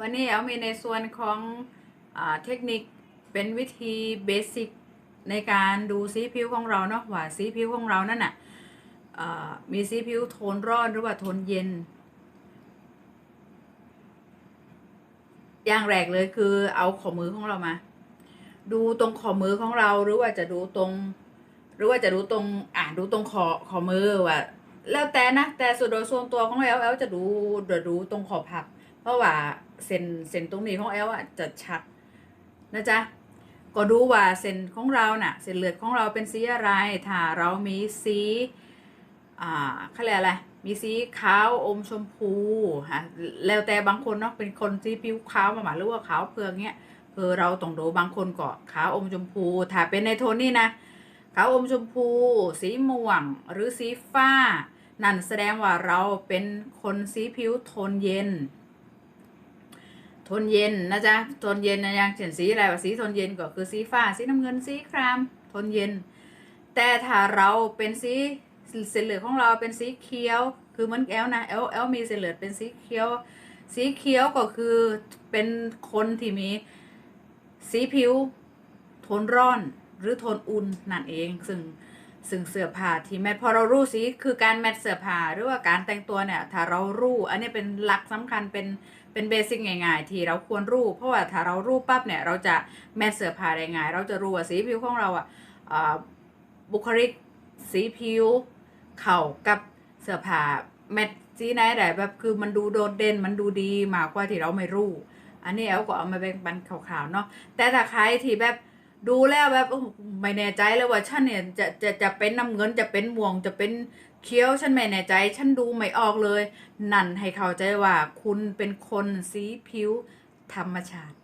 วันนี้เอามีในส่วนของอเทคนิคเป็นวิธีเบสิกในการดูสีผิวของเราเนาะว่าสีผิวของเรานั่นน่ะมีสีผิวโทนร้อนหรือว่าโทนเย็น อย่างแรกเลยคือเอาข้อมือของเรามา ดูตรงข้อมือของเราหรือว่าจะดูตรง หรือว่าจะดูตรงอ่านดูตรงขอข้อมือว่าแล้วแต่นะแต่ส่วนโดยส่วนตัวของแอลแอลจะดูเดี๋ยวดูตรงขอบผัก เพราะว่าเส้นเส้นตรงนี้ของแอลอะจะชัดนะจ๊ะก็ดูว่าเส้นของเราน่ะเส้นเลือดของเราเป็นสีอะไร ถ้าเรามีสีอ่าเขาเรียกอะไร มีสีขาวอมชมพูฮะแล้วแต่บางคนเนาะเป็นคนสีผิวขาวมาหมาหรือว่าขาวเพืองเนี้ยเออเราต้องดูบางคนก็ขาวอมชมพู ถ้าเป็นในโทนนี้นะขาวอมชมพู สีม่วงหรือสีฟ้า นั่นแสดงว่าเราเป็นคนสีผิวโทนเย็น ทนเย็นนะจ๊ะทนเย็นนะย่างเช่นสีอะไรวะสีทนเย็นก็คือสีฟ้าสีน้ำเงินสีครามทนเย็น แต่ถ้าเราเป็นสีเส้นเหลืองของเราเป็นสีเขียว คือเหมันแอลนะแอลแอลมีเส้นเหลืองเป็นสีเขียว สีเขียวก็คือเป็นคนที่มีสีผิว ทนร้อนหรือทนอุ่นนั่นเองซึ่ง ซึ่งเสื้อผ้าที่แมทพอเรารู้สีคือการแมทเสื้อผ้าหรือว่าการแต่งตัวเนี่ยถ้าเรารู้อันนี้เป็นหลักสำคัญเป็นเป็นเบสิกง่ายๆ ที่เราควรรู้เพราะว่าถ้าเรารู้ปั๊บเนี่ยเราจะแมทเสื้อผ้าได้ง่าย เราจะรู้ว่าสีผิวของเราอะบุคลิกสีผิว เข้ากับเสื้อผ้าแมทสีไหนได้แบบคือมันดูโดดเด่นมันดูดีมากกว่าที่เราไม่รู้ อันนี้แอลก็เอามาแบ่งปันข่าวๆเนาะแต่ถ้าใครที่แบบ ดูแล้วแบบไม่แน่ใจเลยว่าฉันเนี่ยจะจะจะเป็นน้ำเงินจะเป็นม่วงจะเป็นเคี้ยวฉันไม่แน่ใจ ฉันดูไม่ออกเลย นั่นให้เข้าใจว่าคุณเป็นคนสีผิวธรรมชาติ